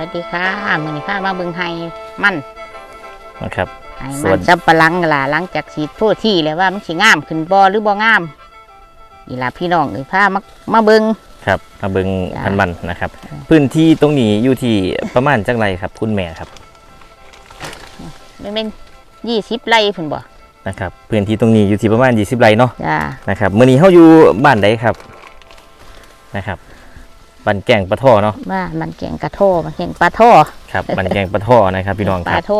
วัสดีค่ะมื้อนี้ค่ะมาเบิ่งไห้มันนะครับไห้ส่มัวนนสับปะหลังล่ะหลังจากฉีดโพดที่แล้วว่ามันสิงามขึ้นบ่หรือบ่งามนี่ล่ะพี่น้องเอ้ยพามามาเบิ่งครับมาเบิงจ้ะพันมันนะครับจ้ะพื้นที่ตรงนี้อยู่ที่ประมาณจังไรครับคุณแม่ครับมันเป็น20ไร่พุ่นบ่นะครับพื้นที่ตรงนี้อยู่ที่ประมาณ20ไร่เนาะจ้านะครับมื้อนี้เฮาอยู่บ้านใดครับนะครับ บ้านแก่งปะท่อเนาะว่ามันแกงกระโทมันแกงปลาโทครับบ้านแก่งปะท่อนะครับพี่น้องปคลารับโท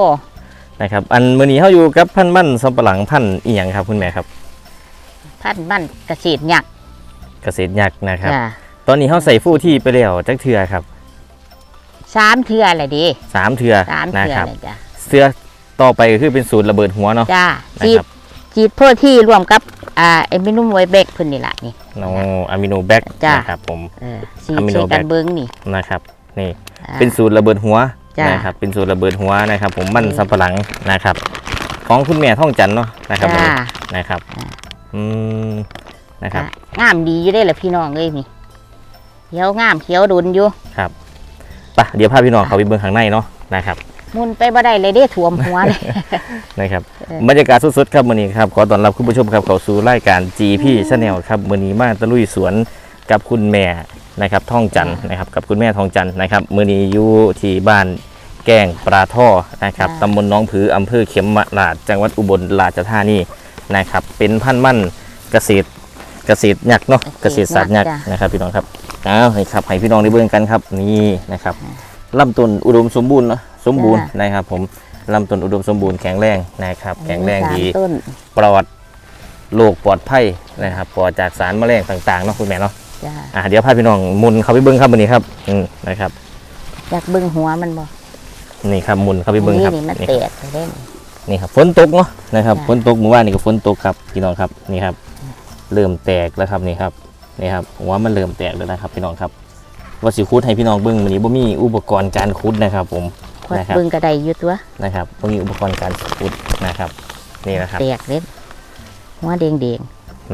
นะครับ อันมื้อนี้เฮาอยู่กับพันมันสำปะหลังพันธุ์อีหยังครับคุณแม่ครับ พันธุ์มันเกษตรหยักษ์เกษตรยักษ์นะครับ จ้าตอนนี้เฮาใส่ฟู่ที่ไปแล้วจักเทื่อครับสามเทื่อแหละดิสามเทื่อสามนะเทื่อครับเลยจ้ะเสื้อต่อไปก็คือเป็นสูตรระเบิดหัวเนาะ จ้านะฉีดครับฉีดโพดที่รวมกับอ่าเอมินุ่มไวเบกพุ่นนี่ล่ะนี่ น้องอะมิโนแบคจ้ะ นะครับผม เออฉีดอะมิโนใส่กันแบค เบิ่งนี่นะครับนี่ อ่า เป็นสูตรระเบิดหัวจ้ะนะครับเป็นสูตรระเบิดหัวนะครับ ผมมันอืมสำปะหลังนะครับ ของคุณแม่ท่องจันทร์เนาะนะครับผมจ้านะครับอ่าอืมนะครับอะงามดีอยู่ได้แหละพี่น้องเอ้ยนี่เขียวงามเขียวดุนอยู่ ครับไปะเดี๋ยวพาพี่น้องเขาไปเบิ่งข้างในเนาะนะครับ มุนไปบ่ได้เลยเด้ถ่วมหัวเลย นะครับเออบรรยากาศสดๆครับมื้อนี้ครับขอต้อนรับคุณผู้ชมครับเข้าสู่รายการ GP Channel ครับมื้อนี้มาตะลุยสวนกับคุณแม่นะครับท่องจันทร์นะครับกับคุณแม่ทองจันทร์นะครับมื้อนี้อยู่ที่บ้านแก้งปลาท่อนะครับตำบลหน้องผืออำเภอเข็มราชจังหวัดอุบลราชธานีนะครับเป็นพันธุ์มั่นเกษตรเกษตรยักษ์เนาะเกษตรศาสตร์ยักษ์นะครับพี่น้องครับอ้าวนี่ครับให้พี่น้องได้เบิ่งกันครับนี่นะครับลำต้นอุดมสมบูรณ์เนาะ สมบูรณ์นะครับ ผมลำต้นอุดมสมบูรณ์แข็งแรงนะครับ แข็งแรงสามดีต้นปลอดโรคปลอดภัยนะครับปลอดจากสารแมลงต่างๆเนาะคุณแม่เนาะจ้าอะเดี๋ยวพาพี่น้องหมุนเข้าไปเบิ้งครับวันนี้ครับอืมนะครับอยากเบิ่งหัวมันบ่นี่ครับหมุนเข้าไปเบิ้งนี่ครับนี่มันนี่แตกไปได้นี่นี่ครับฝนตกเนาะนะครับจ้ะฝนตกเมื่อวานนี่ก็ฝนตกครับพี่น้องครับนี่ครับ เริ่มแตกแล้วครับนี่ครับนี่ครับหัวมันเริ่มแตกแล้วนะครับพี่น้องครับว่าสิคุดให้พี่น้องเบิ้งวันนี้บ่มีอุปกรณ์การคุดนะครับ ผมขว ดนะครับ เบิ่งกระไดอยู่ตัวนะครับบ่มีอุปกรณ์การคุดนะครับ นี่นะครับแตกเล่นหัวแดง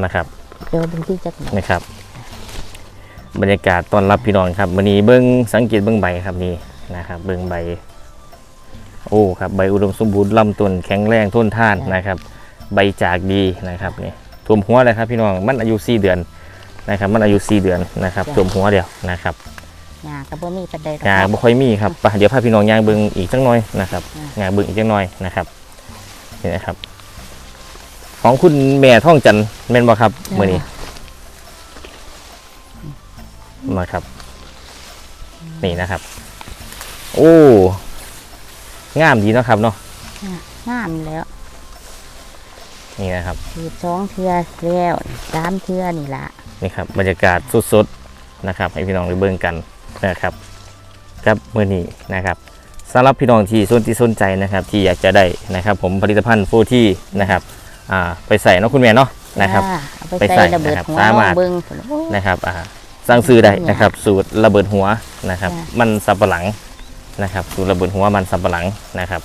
นะครับๆเดี๋ยวเบิ่งที่จักหน่อยนะครับ บรรยากาศต้อนรับพี่น้องครับวันนี้เบิ้งสังเกตเบิ้งใบครับนี่นะครับ เบิ้งใบ โอ้ครับใบอุดมสมบูรณ์ลำต้นแข็งแรงทนทานนะครับ ใบจากดีนะครับนี่ท่วมหัวเลยครับพี่น้องมันอายุ4เดือนนะครับ มันอายุ4เดือนนะครับท่วมหัวเดียวนะครับ หญ้าก็บ่มีปานใดหรอก งาบ่ค่อยมีครับไปเดี๋ยวพาพี่น้องย่างเบิ้งอีกจังหน่อยนะครับอืมงาเบิ้งอีกจังหน่อยนะครับนี่นะครับ ของคุณแม่ท่องจันทร์แม่นบ่ครับมื้อนี้มาครับ นี่นะครับ โอ้งามดีเนาะครับเนาะงามแล้วนี่นะครับ ฉีดสองเทื่อแล้วสามเทื่อนี่ล่ะนี่ครับบรรยากาศสดๆนะครับ ให้พี่น้องได้เบิ่งกัน นะครับครับมื่อนี้นะครับสำหรับพี่น้องที่สนที่สนใจนะครับ ที่อยากจะได้นะครับ ผมผลิตภัณฑ์ฟูที่นะครับอ่าไปใส่เนาะคุณแม่เนาะนะครับจ้าเอาไปไปใส่ใส่ระเบิดนะครับหัวสามารถลองเบิ่งโอ้นะครับอ่าสั่งซื้อได้นะครับ สูตรระเบิดหัวนะครับจ้ะมันสับปะหลังนะครับ สูตรระเบิดหัวมันสับปะหลังนะครับ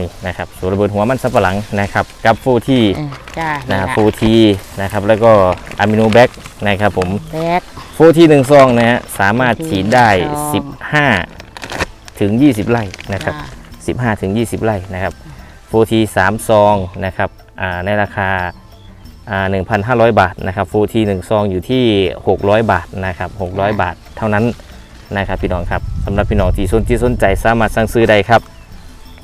นี่นะครับสูตรระเบิดหัวมันสับปะหลังนะครับกับฟูที่เออจ้านะนี่ครับล่ะฟูทีนะครับแล้วก็อะมิโนแบคนะครับผมแบก ฟูทีหนึ่งซองนะฮะสามารถฟูทีฉีดได้ หนึ่งซอง 15ถึง20 ไร่นะครับจ้า15ถึง20 ไร่นะครับฟูที3ซองนะครับอ่าในราคาอ่า1,500 บาทนะครับฟูที1ซองอยู่ที่ 600 บาทนะครับ600 บาทเท่านั้นนะครับพี่น้องครับสำหรับพี่น้องที่สนที่สนใจสามารถสั่งซื้อได้ครับ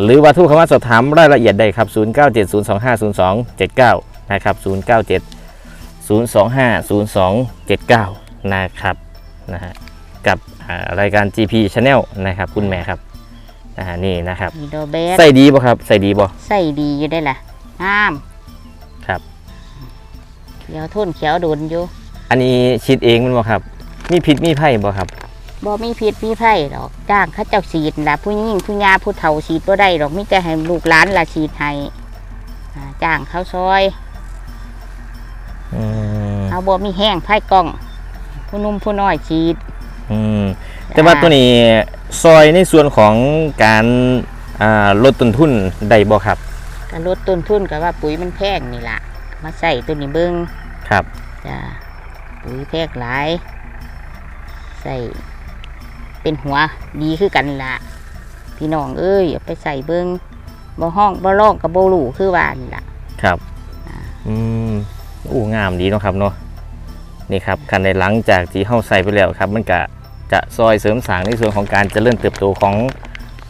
หรือว่าโทุกคำว่าสอบถามรายละเอียดได้ครับ 0970250279 นะครับ 097 0250279 นะครับนะฮะกับอ่ารายการ GP Channel นะครับ คุณแม่ครับนะฮะนี่นะครับมีโดแบกใส่ดีป่ะครับใส่ดีป่ะใส่ดีอยู่ได้ล่ะงามครับเขียวทุ่นเขียวดุนอยู่ อันนี้ฉีดเองมันบ่ครับ มีพิษมีไผ่บ่ครับ บ่มีพิษมีไผ่ดอกจ้างเขาเจ้าฉีดล่ะผู้หญิงผู้ยาผู้เฒ่าฉีดบ่ได้ดอกมีแต่ให้ลูกหลานล่ะฉีดให้อ่าจ้างเขาซอย อืมเอาบ่มีแห้งไผ่กล้อง ผู้หนุ่มผู้น้อยฉีด อืมแต่ว่าตัวนี้ซอยในส่วนของการอ่าลดต้นทุนได้บ่ครับ ก็ลดต้นทุนก็ว่าปุ๋ยมันแพงนี่ล่ะ มาใส่ตัวนี้เบิ่งครับ จ้าปุ๋ยแพงหลายใส่ เป็นหัวดีคือกันละพี่น้องเอ้ยเอาไปใส่เบิงบ่ห้องบ่ร้องกับบ่รู้คือว่านี่ล่ะครับ อืมอู้งามดีเนาะครับเนาะนี่ครับคันในหลังจากที่เฮาใส่ไปแล้วครับ มันก็จะซอยเสริมสร้างในส่วนของการเจริญเติบโตของ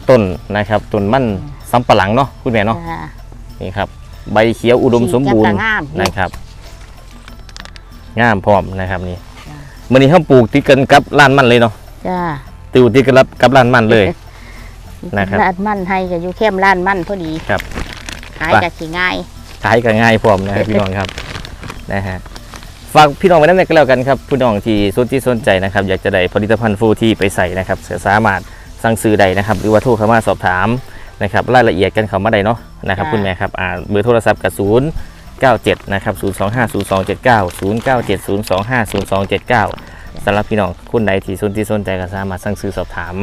ต้นนะครับต้นมันสำปะหลังเนาะคุณแม่เนาะจ้านี่ครับ ใบเขียวอุดมสมบูรณ์สีจะงามอยู่นะครับงามพร้อมนะครับนี่จ้ะมื่อนี้เขาปลูกติดกันกับร้านมันเลยเนาะจ้า ติวติดกันกับกับร้านมันเลย นะครับ ร้านมันให้ก็อยู่เข้มร้านมันพอดีครับ ขายไปก็สิง่ายขายก็ง่ายพร้อมนะครับพี่น้องครับนะฮะฝากพี่น้องไว้นั่นก็แล้วกันครับพี่น้องที่สนที่สนใจนะครับ อยากจะได้ผลิตภัณฑ์ฟูที่ไปใส่นะครับสามารถสั่งซื้อได้นะครับ หรือว่าโทรเข้ามาสอบถามนะครับรายละเอียดกันเข้ามาได้เนาะนะครับคุณแม่ครับอ่าเบอร์โทรศัพท์กับศูนย์97นะครับ025 0279 097 025 0279สำหรับพี่น้องคุณใดที่สนที่สนใจก็สามารถสั่งซื้อสอบถาม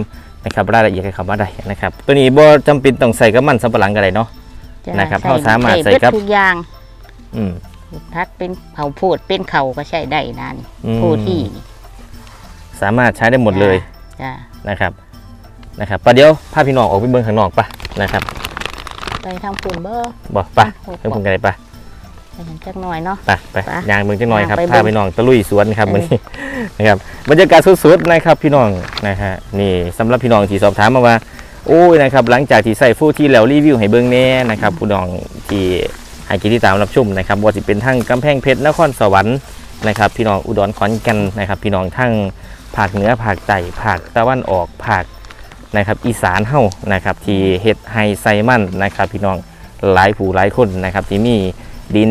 นะครับรายละเอียดกันเข้ามาได้นะครับ ตัวนี้บ่จำเป็นต้องใส่กับมันสำปะหลังก็ได้เนาะจ้นะครับใส่เขาสามารถใส่เบิดกับทุกอย่างอืมพัดเป็นเผาโพดเป็นเข่าก็ใช้ได้นั่นอืมโพที่นี่สามารถใช้ได้หมดเลยจ้านะครับนะครับประเดี๋ยวพาพี่น้องออกไปเบิ่งข้างนอกปะนะครับ ไปทางปุ่นเบอร์บอกปะโอ้โหเพิ่งกันเลยปะไปเห็น จักหน่อยเนาะไปไปไปยางเบิ่งจังหน่อยครับย่างไปพาเบิ่งพี่น้องตะลุยสวนครับเออวันนี้นะครับบรรยากาศสุดๆนะครับพี่น้องนะฮะนี่สำหรับพี่น้องที่สอบถามมาว่า โอ้ยนะครับหลังจากที่ใส่ฟู่ที่แล้วรีวิวให้เบิ่งแน่นะครับพี่น้องที่ให้กินที่ตามรับชมนะครับว่าสิเป็นทั้งกำแพงเพชรนครสวรรค์นะครับพี่น้องอุดรขอนแก่นนะครับพี่น้องทั้งภาคเหนือภาคใต้ภาคตะวันออกภาค นะครับอีสานเฮานะครับที่เฮ็ดไฮไซมันนะครับพี่น้องหลายผู้หลายคนนะครับที่มี ดิน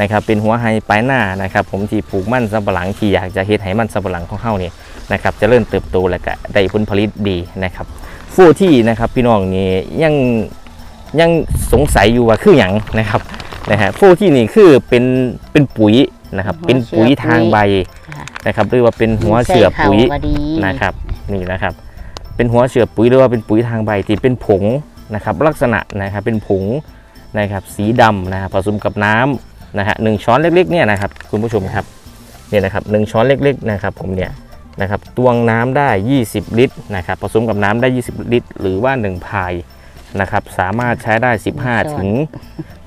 นะครับเป็นหัวไฮปลายหน้านะครับผมที่ปลูกมันสำปะหลังที่อยากจะเฮ็ดให้มันสำปะหลังของเฮานี่นะครับจะเริ่มเติบโตแล้วก็ได้ผลผลิตดีนะครับฟูที่นะครับพี่น้องนี่ยังยังสงสัยอยู่ว่าคืออย่างนะครับนะฮะฟูที่นี่คือเป็นเป็นปุ๋ยนะครับเป็นปุ๋ยทางใบค่ะนะครับหรือว่าเป็นหัวเสือใส่ปุ๋ยข้าวก็ดีนะครับนี่นะครับ เป็นหัวเชื้อปุ๋ยหรือว่าเป็นปุ๋ยทางใบที่เป็นผงนะครับลักษณะนะครับเป็นผง นะครับสีดำนะครับผสมกับน้ำนะฮะหนึ่งช้อนเล็กๆเนี่ยนะครับคุณผู้ชมครับเนี่ยนะครับหนึ่งช้อนเล็กๆนะครับผมเนี่ยนะครับตวงน้ำได้ 20 ลิตรนะครับผสมกับน้ำได้ 20 ลิตร หรือว่า 1 พายนะครับสามารถใช้ได้ 15 ถึง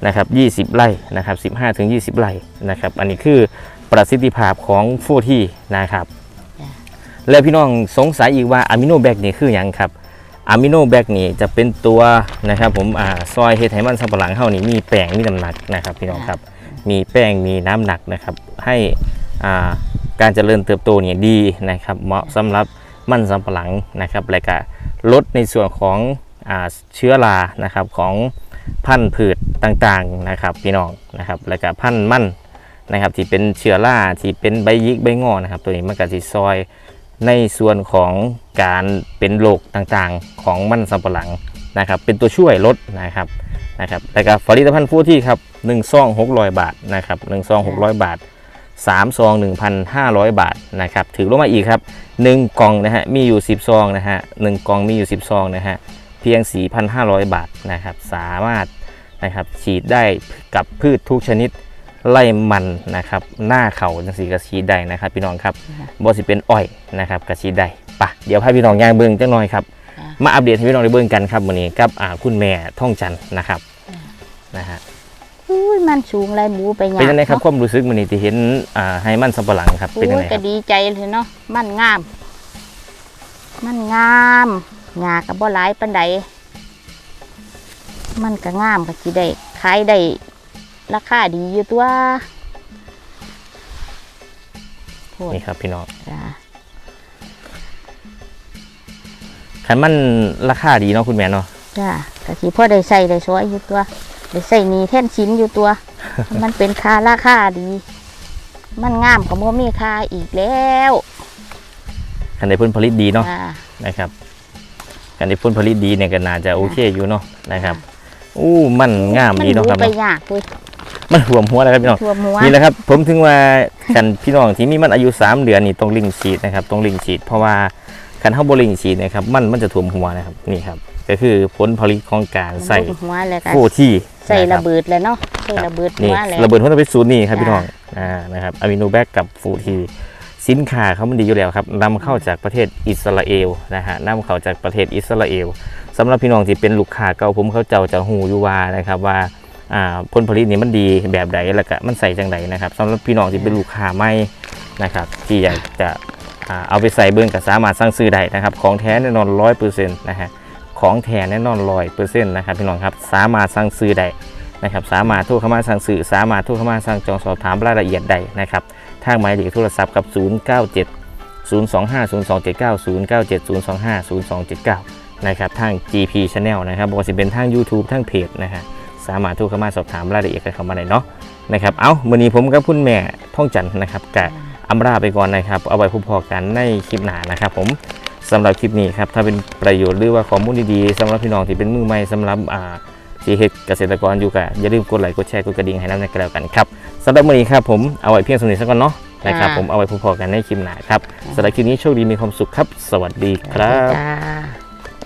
นะครับ20 ไร่นะครับ15 ถึง 20 ไร่นะครับอันนี้คือประสิทธิภาพของฟูที่นะครับ แล้วพี่น้องสงสัยอีกว่าอะมิโนแบคนี่คืออย่างครับ อะมิโนแบคนี่จะเป็นตัวนะครับผมอ่าซอยเฮดไฮมันสับปะหลังเฮานี่มีแป้งมีน้ำหนักนะครับพี่น้องครับมีแป้งมีน้ำหนักนะครับให้อ่าการเจริญเติบโตเนี่ยดีนะครับเหมาะสำหรับมันสำปะหลังนะครับและก็ลดในส่วนของอ่าเชื้อรานะครับของพันธุ์พืชต่างๆนะครับพี่น้องนะครับและก็พันธุ์มันนะครับที่เป็นเชื้อราที่เป็นใบยิกใบงอนะครับตัวนี้มันก็สิซอย ในส่วนของการเป็นโรคต่างๆ ของมันสำปะหลังนะครับ เป็นตัวช่วยลดนะครับนะครับแต่กับผลิตภัณฑ์ฟูที่ครับ1ซอง600 บาทนะครับ1ซอง600 บาท3ซอง 1,500 บาทนะครับถือลงมาอีกครับ 1 กล่องนะฮะมีอยู่ 10 ซองนะฮะ1กล่องมีอยู่ 10 ซองนะฮะเพียง 4,500 บาทนะครับสามารถนะครับฉีดได้กับพืชทุกชนิด ไล่มันนะครับ หน้าเขาจังสีก็ฉีดได้นะครับ พี่น้องครับบ่สิเป็นอ้อยนะครับกระชีได้ปะเดี๋ยวพาพี่น้องย่างเบิ่งจังหน่อยครับค่ะมาอัปเดตให้พี่น้องได้เบิ่งกันครับวันนี้กับอ่าคุณแม่ท่องจันทร์นะครับนะฮะอุ้ยมันสูงไรหมูไปหยาเป็นยังไงครับความรู้สึกวันนี้ที่เห็นอ่าให้มันสำปะหลังครับโอ้เป็นยังยไงคก็รับดีใจเลยเนาะมันงาม มันงามหญ้าก็บ่หลายปานใดมันก็งามก็สิได้ขายได้ ราคาดีอยู่ตัวโพดนี่ครับพี่น้องจ้าคันมันราคาดีเนาะคุณแม่เนาะจ้าก็สิพ่อได้ใส่ได้สวยอยู่ตัวได้ใส่หนีแท่นชิ้นอยู่ตัว มันเป็นค่าราคาดี มันงามก็บ่มีค่าอีกแล้วคันได้ผลผลิตดีเนาะจ้านะครับคันได้ผลผลิตดีเนี่ยก็น่าจะโอเคอยู่เนาะนะครับอู้มันงามมันดีเนาะดูครับไปเนาะยากเลย มันรวมหัวแล้วครับพี่น้องทั่วหัวนี่แหละครับ ผมถึงว่าคันพี่น้องที่มีมันอายุ 3 เดือนนี่ต้องลิงฉีดนะครับต้องลิงฉีด เพราะว่าคันเฮาบ่ลิงฉีดนะครับมันมันจะท่วมหัวนะครับนี่ครับ ก็คือผลผลิตของการใส่มันดูหัวแล้วก็ฟูที่ใส่นคระบเบิดเลยเนาะใส่ระเบิดหันี่วแล้วระเบิดหัวเป็นสูตรนี่ครับจ้าพี่น้องอ่านะครับอะมิโนแบคกับฟูที่สินค้าเขามันดีอยู่แล้วครับนำเข้าจากประเทศอิสราเอลนะฮะนำเข้าจากประเทศอิสราเอลสำหรับพี่น้องที่เป็นลูกค้าเก่าผมเขาเจ้าจะหูอยู่ว่านะครับว่าอ่า ผลผลิตนี่มันดีแบบใดแล้วก็มันใส่จังใดนะครับสำหรับพี่น้องที่เป็นลูกค้าใหม่นะครับ ที่อยากจะอ่าเอาไปใส่เบิ้องก็สามารถสั่งซื้อได้นะครับ ของแท้แน่นอนร้อยเปอร์เซ็นต์นะฮะของแท้แน่นอนร้อยเปอร์เซ็นต์นะครับพี่น้องครับสามารถสั่งซื้อได้นะครับ สามารถโทรเข้ามาสั่งซื้อสามารถโทรเข้ามาสั่งจองสอบถามรายละเอียดได้นะครับทางหมายเลขโทรศัพท์กับ 097 025 0279 097 025 0279 นะครับทาง GP Channel นะครับบอกว่าสิเป็นทาง YouTube ทางเพจนะฮะ สามารถโทรเข้ามาสอบถามรายละเอียดกันเข้ามาได้เนาะนะครับเอาวันนี้ผมกับคุณแม่ท่องจันทร์นะครับกะอำลาไปก่อนนะครับ เอาไว้พบพอกันในคลิปหน้านะครับ ผมสำหรับคลิปนี้ครับถ้าเป็นประโยชน์หรือว่าข้อมูลดีๆสำหรับพี่น้องที่เป็นมือใหม่สำหรับอ่าที่เฮ็ดเกษตรกรอยู่กะอย่าลืมกดไลค์กดแชร์กดกระดิ่งให้น้ำในกระแล้วกันครับสำหรับวันนี้ครับผมเอาไว้เพียงสำนี้สักก่อนเนาะนะครับจ้าผมเอาไว้พอๆกันในคลิปหน้าครับสำหรับคลิปนี้โชคดีมีความสุขครับ สวัสดีครับจ้า